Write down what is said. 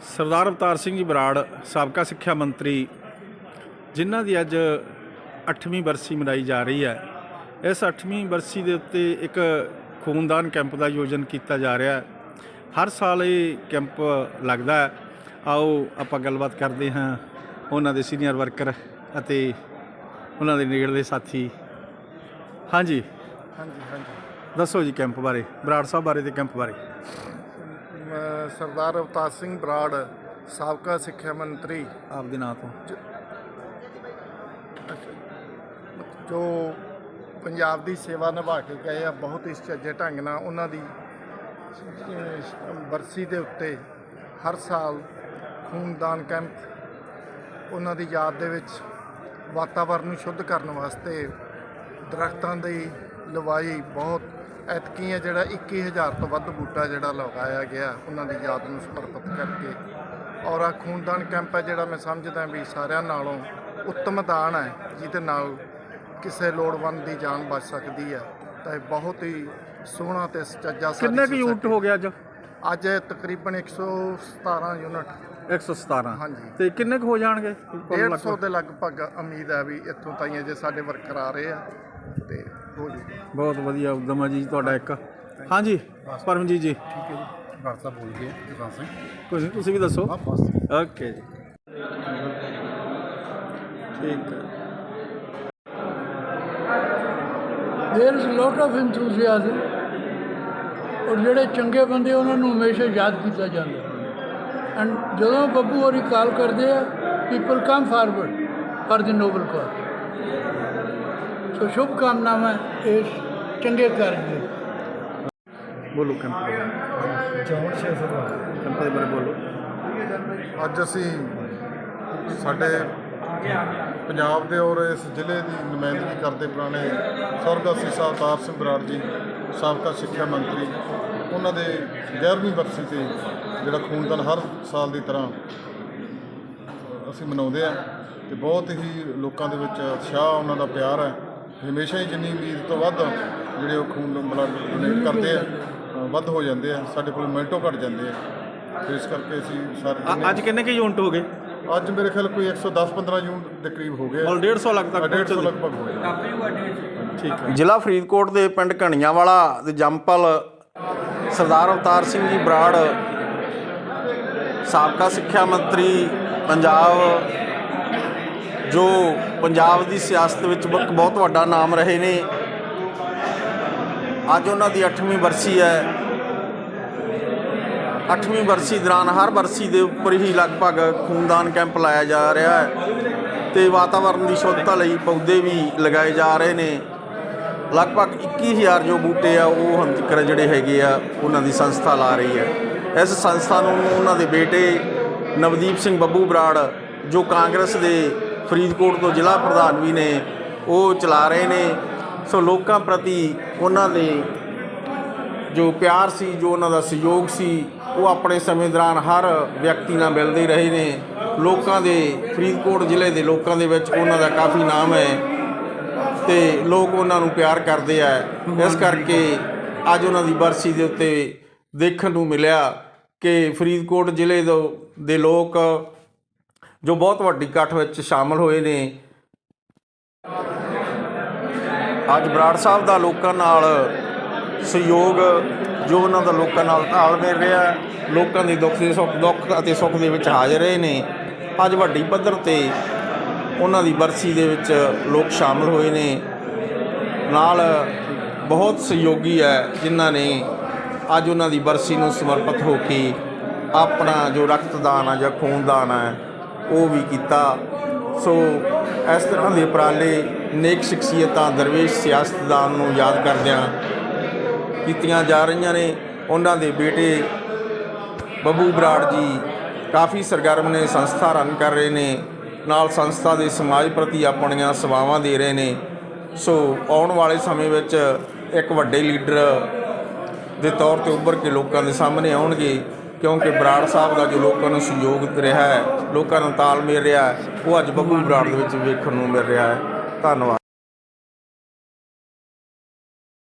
ਸਰਦਾਰ ਅਵਤਾਰ ਸਿੰਘ ਜੀ ਬਰਾੜ ਸਾਬਕਾ ਸਿੱਖਿਆ ਮੰਤਰੀ ਜਿਨ੍ਹਾਂ ਦੀ ਅੱਜ 8ਵੀਂ ਬਰਸੀ ਮਨਾਈ ਜਾ ਰਹੀ ਹੈ। ਇਸ 8ਵੀਂ ਬਰਸੀ ਦੇ ਉੱਤੇ ਇੱਕ ਖੂਨਦਾਨ ਕੈਂਪ ਦਾ ਆਯੋਜਨ ਕੀਤਾ ਜਾ ਰਿਹਾ ਹੈ। ਹਰ ਸਾਲ ਇਹ ਕੈਂਪ ਲੱਗਦਾ ਹੈ। ਆਓ ਆਪਾਂ ਗੱਲਬਾਤ ਕਰਦੇ ਹਾਂ ਉਹਨਾਂ ਦੇ ਸੀਨੀਅਰ ਵਰਕਰ ਅਤੇ ਉਹਨਾਂ ਦੇ ਨੇੜਲੇ ਸਾਥੀ। ਹਾਂਜੀ। ਹਾਂਜੀ ਹਾਂਜੀ। ਦੱਸੋ ਜੀ ਕੈਂਪ ਬਾਰੇ ਬਰਾੜ ਸਾਹਿਬ ਬਾਰੇ ਤੇ ਕੈਂਪ ਬਾਰੇ। ਸਰਦਾਰ ਅਵਤਾਰ ਸਿੰਘ ਬਰਾੜ ਸਾਬਕਾ ਸਿੱਖਿਆ ਮੰਤਰੀ। ਆਪਦੇ ਨਾਂ ਤੋਂ। ਜੋ ਪੰਜਾਬ ਦੀ ਸੇਵਾ ਨਿਭਾ ਕੇ ਗਏ ਆ ਬਹੁਤ ਹੀ ਸੁਚੱਜੇ ਢੰਗ ਨਾਲ ਉਹਨਾਂ ਦੀ ਬਰਸੀ ਦੇ ਉੱਤੇ ਹਰ ਸਾਲ ਖੂਨਦਾਨ ਕੈਂਪ ਉਹਨਾਂ ਦੀ ਯਾਦ ਦੇ ਵਿੱਚ ਵਾਤਾਵਰਨ ਨੂੰ ਸ਼ੁੱਧ ਕਰਨ ਵਾਸਤੇ ਦਰਖਤਾਂ ਦੀ ਲਵਾਈ ਬਹੁਤ ਐਤਕੀ ਹੈ ਜਿਹੜਾ 21000 ਤੋਂ ਵੱਧ ਬੂਟਾ ਜਿਹੜਾ ਲਗਾਇਆ ਗਿਆ ਉਹਨਾਂ ਦੀ ਯਾਦ ਨੂੰ ਸਮਰਪਿਤ ਕਰਕੇ। ਔਰ ਆ ਖੂਨਦਾਨ ਕੈਂਪ ਹੈ ਜਿਹੜਾ ਮੈਂ ਸਮਝਦਾ ਵੀ ਸਾਰਿਆਂ ਨਾਲੋਂ ਉੱਤਮ ਦਾਨ ਹੈ ਜਿਹਦੇ ਨਾਲ ਕਿਸੇ ਲੋੜਵੰਦ ਦੀ ਜਾਨ ਬਚ ਸਕਦੀ ਹੈ ਤਾਂ ਇਹ ਬਹੁਤ ਹੀ ਸੋਹਣਾ ਤੇ ਸੱਚਾ ਕਿੰਨੇ ਕੁ ਯੂਨਿਟ ਹੋ ਗਿਆ ਅੱਜ? ਅੱਜ ਤਕਰੀਬਨ 117 ਯੂਨਿਟ 117 ਹਾਂਜੀ। ਤੇ ਕਿੰਨੇ ਕੁ ਹੋ ਜਾਣਗੇ? ਕੁੱਲ 150 ਲਗਭਗ? ਦੇ ਲਗਭਗ ਉਮੀਦ ਹੈ ਵੀ ਇੱਥੋਂ ਤਾਈਂ ਜੇ ਸਾਡੇ ਵਰਕਰ ਆ ਰਹੇ ਆ। ਤੇ ਹੋ ਜੂ ਬਹੁਤ ਵਧੀਆ ਉਦਮ ਹੈ ਜੀ ਤੁਹਾਡਾ ਇੱਕ ਹਾਂਜੀ ਪਰਮਜੀਤ ਜੀ ਠੀਕ ਹੈ ਜੀ ਵਾਰਤਾ ਬੋਲ ਗਏ ਜਗਾਂ ਸਿੰਘ ਕੁਝ ਨਹੀਂ ਤੁਸੀਂ ਵੀ ਦੱਸੋ ਹਾਂ ਬਸ ਓਕੇ ਜੀ ਠੀਕ ਹੈ there is lot of enthusiasm ਔਰ ਜਿਹੜੇ ਚੰਗੇ ਬੰਦੇ ਉਹਨਾਂ ਨੂੰ ਹਮੇਸ਼ਾ ਯਾਦ ਕੀਤਾ ਜਾਂਦਾ ਐਂਡ ਜਦੋਂ ਬੱਬੂ ਹੋਰੀ ਕਾਲ ਕਰਦੇ ਆ people come forward for the noble cause so ਸ਼ੁਭ ਕਾਮਨਾਵਾਂ ਇਸ ਚੰਗੇ ਕਾਰਜ ਲਈ ਬੋਲੋ ਕੈਂਪ ਦੇ ਬਾਰੇ। ਕੈਂਪ ਦੇ ਬਾਰੇ। ਬੋਲੋ। ਅੱਜ ਅਸੀਂ ਸਾਡੇ ਪੰਜਾਬ ਦੇ ਔਰ ਇਸ ਜ਼ਿਲ੍ਹੇ ਦੀ ਨੁਮਾਇੰਦਗੀ ਕਰਦੇ ਪੁਰਾਣੇ ਸਵਰਗਵਾਸੀ ਸਾਹਿਬ ਅਵਤਾਰ ਸਿੰਘ ਬਰਾੜ ਜੀ ਸਾਬਕਾ ਸਿੱਖਿਆ ਮੰਤਰੀ ਉਹਨਾਂ ਦੇ 11ਵੀਂ ਬਰਸੀ ਤੇ ਜਿਹੜਾ ਖੂਨਦਾਨ ਹਰ ਸਾਲ ਦੀ ਤਰ੍ਹਾਂ ਅਸੀਂ ਮਨਾਉਂਦੇ ਆ ਤੇ ਬਹੁਤ ਹੀ ਲੋਕਾਂ ਦੇ ਵਿੱਚ ਉਤਸ਼ਾਹ ਉਹਨਾਂ ਦਾ ਪਿਆਰ ਹੈ। ਹਮੇਸ਼ਾ ਹੀ ਜਿੰਨੀ ਉਮੀਦ ਤੋਂ ਵੱਧ ਜਿਹੜੇ ਉਹ ਖੂਨ ਬਲੱਡ ਡੋਨੇਟ ਕਰਦੇ ਆ ਵੱਧ ਹੋ ਜਾਂਦੇ ਆ ਸਾਡੇ ਕੋਲ ਮਿੰਟੋ ਘਟ ਜਾਂਦੇ ਆ। ਤੇ ਇਸ ਕਰਕੇ ਅਸੀਂ ਸਾਰੇ ਅੱਜ ਕਿੰਨੇ ਕੁ ਯੂਨਿਟ ਹੋ ਗਏ? ਅੱਜ ਮੇਰੇ ਖਿਆਲ ਕੋਈ 110-15 ਯੂਨਿਟ ਦੇ ਕਰੀਬ ਹੋ ਗਏ ਔਰ 150 ਲੱਖ ਤੱਕ 150 ਪਹੁੰਚਦੇ ਲਗਭਗ ਹੋ ਗਏ। ਠੀਕ ਹੈ। ਜ਼ਿਲ੍ਹਾ ਫਰੀਦਕੋਟ ਦੇ ਪਿੰਡ ਘਣੀਆਂਵਾਲਾ ਦੇ ਜੰਪਲ ਸਰਦਾਰ ਅਵਤਾਰ ਸਿੰਘ ਜੀ ਬਰਾੜ ਸਾਬਕਾ ਸਿੱਖਿਆ ਮੰਤਰੀ ਪੰਜਾਬ ਜੋ ਪੰਜਾਬ ਦੀ ਸਿਆਸਤ ਵਿੱਚ ਬਹੁਤ ਵੱਡਾ ਨਾਮ ਰਹੇ ਨੇ। ਅੱਜ ਉਹਨਾਂ ਦੀ 8ਵੀਂ ਬਰਸੀ ਹੈ। 8ਵੀਂ ਬਰਸੀ ਦੌਰਾਨ ਹਰ ਬਰਸੀ ਦੇ ਉੱਪਰ ਹੀ ਲਗਭਗ ਖੂਨਦਾਨ ਕੈਂਪ ਲਾਇਆ ਜਾ ਰਿਹਾ ਹੈ ਤੇ ਵਾਤਾਵਰਣ ਦੀ ਸ਼ੁੱਧਤਾ ਲਈ ਪੌਦੇ ਵੀ ਲਗਾਏ ਜਾ ਰਹੇ ਨੇ। ਲਗਭਗ 21000 ਜੋ ਬੂਟੇ ਆ, ਉਹ ਹੁਣ ਤੱਕ ਜਿਹੜੇ ਹੈਗੇ ਆ, ਉਹਨਾਂ ਦੀ ਸੰਸਥਾ ਲਾ ਰਹੀ ਹੈ। ਇਸ ਸੰਸਥਾ ਨੂੰ ਉਹਨਾਂ ਦੇ ਬੇਟੇ ਨਵਦੀਪ ਸਿੰਘ ਬੱਬੂ ਬਰਾੜ, ਜੋ ਕਾਂਗਰਸ ਦੇ ਫਰੀਦਕੋਟ ਤੋਂ ਜ਼ਿਲ੍ਹਾ ਪ੍ਰਧਾਨ ਵੀ ਨੇ ਉਹ ਚਲਾ ਰਹੇ ਨੇ। ਸੋ ਲੋਕਾਂ ਪ੍ਰਤੀ ਉਹਨਾਂ ਦੇ ਜੋ ਪਿਆਰ ਸੀ ਜੋ ਉਹਨਾਂ ਦਾ ਸਹਿਯੋਗ ਸੀ ਉਹ ਆਪਣੇ ਸਮੇਂ ਦੌਰਾਨ ਹਰ ਵਿਅਕਤੀ ਨਾਲ ਮਿਲਦੇ ਰਹੇ ਨੇ। ਲੋਕਾਂ ਦੇ ਫਰੀਦਕੋਟ ਜ਼ਿਲ੍ਹੇ ਦੇ ਲੋਕਾਂ ਦੇ ਵਿੱਚ ਉਹਨਾਂ ਦਾ ਕਾਫੀ ਨਾਮ ਹੈ ਤੇ ਲੋਕ ਉਹਨਾਂ ਨੂੰ ਪਿਆਰ ਕਰਦੇ ਆ। ਇਸ ਕਰਕੇ ਅੱਜ ਉਹਨਾਂ ਦੀ ਬਰਸੀ ਦੇ ਉੱਤੇ ਦੇਖਣ ਨੂੰ ਮਿਲਿਆ ਕਿ ਫਰੀਦਕੋਟ ਜ਼ਿਲ੍ਹੇ ਦੋ- ਦੇ ਲੋਕ ਜੋ ਬਹੁਤ ਵੱਡੀ ਇਕੱਠ ਵਿੱਚ ਸ਼ਾਮਲ ਹੋਏ ਨੇ। ਅੱਜ ਬਰਾੜ ਸਾਹਿਬ ਦਾ ਲੋਕਾਂ ਨਾਲ ਸਹਿਯੋਗ, ਜੋ ਉਹਨਾਂ ਦਾ ਲੋਕਾਂ ਨਾਲ ਤਾਲਮੇਲ ਰਿਹਾ ਲੋਕਾਂ ਦੀ ਦੁੱਖ ਦੇ ਸੁੱਖ, ਦੁੱਖ ਅਤੇ ਸੁੱਖ ਦੇ ਵਿੱਚ ਹਾਜ਼ਰ ਰਹੇ ਨੇ। ਅੱਜ ਵੱਡੀ ਪੱਧਰ ਤੇ ਉਹਨਾਂ ਦੀ ਬਰਸੀ ਦੇ ਵਿੱਚ ਲੋਕ ਸ਼ਾਮਲ ਹੋਏ ਨੇ। ਨਾਲ ਬਹੁਤ ਸਹਿਯੋਗੀ ਹੈ ਜਿਨ੍ਹਾਂ ਨੇ ਅੱਜ ਉਹਨਾਂ ਦੀ ਬਰਸੀ ਨੂੰ ਸਮਰਪਿਤ ਹੋ ਕੇ ਆਪਣਾ ਜੋ ਰਕਤਦਾਨ ਆ ਜਾਂ ਖੂਨਦਾਨ ਹੈ ਉਹ ਵੀ ਕੀਤਾ। ਸੋ ਇਸ ਤਰ੍ਹਾਂ ਦੇ ਉਪਰਾਲੇ ਨੇਕ ਸ਼ਖਸੀਅਤਾਂ ਦਰਵੇਸ਼ ਸਿਆਸਤਦਾਨ ਨੂੰ ਯਾਦ ਕਰਦਿਆਂ ਕੀਤੀਆਂ ਜਾ ਰਹੀਆਂ ਨੇ। ਉਹਨਾਂ ਦੇ ਬੇਟੇ ਬੱਬੂ ਬਰਾੜ ਜੀ ਕਾਫੀ ਸਰਗਰਮ ਨੇ, ਸੰਸਥਾ ਰਨ ਕਰ ਰਹੇ ਨੇ। ਨਾਲ ਸੰਸਥਾ ਦੇ ਸਮਾਜ ਪ੍ਰਤੀ ਆਪਣੀਆਂ ਸੇਵਾਵਾਂ ਦੇ ਰਹੇ ਨੇ। ਸੋ ਆਉਣ ਵਾਲੇ ਸਮੇਂ ਵਿੱਚ ਇੱਕ ਵੱਡੇ ਲੀਡਰ ਦੇ ਤੌਰ ਤੇ ਉੱਭਰ ਕੇ ਲੋਕਾਂ ਦੇ ਸਾਹਮਣੇ ਆਉਣਗੇ। ਕਿਉਂਕਿ ਬਰਾੜ ਸਾਹਿਬ ਦਾ ਜੋ ਲੋਕਾਂ ਨੂੰ ਸਹਿਯੋਗ ਰਿਹਾ ਹੈ, ਲੋਕਾਂ ਨਾਲ ਤਾਲਮੇਲ ਰਿਹਾ ਹੈ, ਉਹ ਅੱਜ ਬੱਬੂ ਬਰਾੜ ਦੇ ਵਿੱਚ ਵੇਖਣ ਨੂੰ ਮਿਲ ਰਿਹਾ ਹੈ। ਧੰਨਵਾਦ।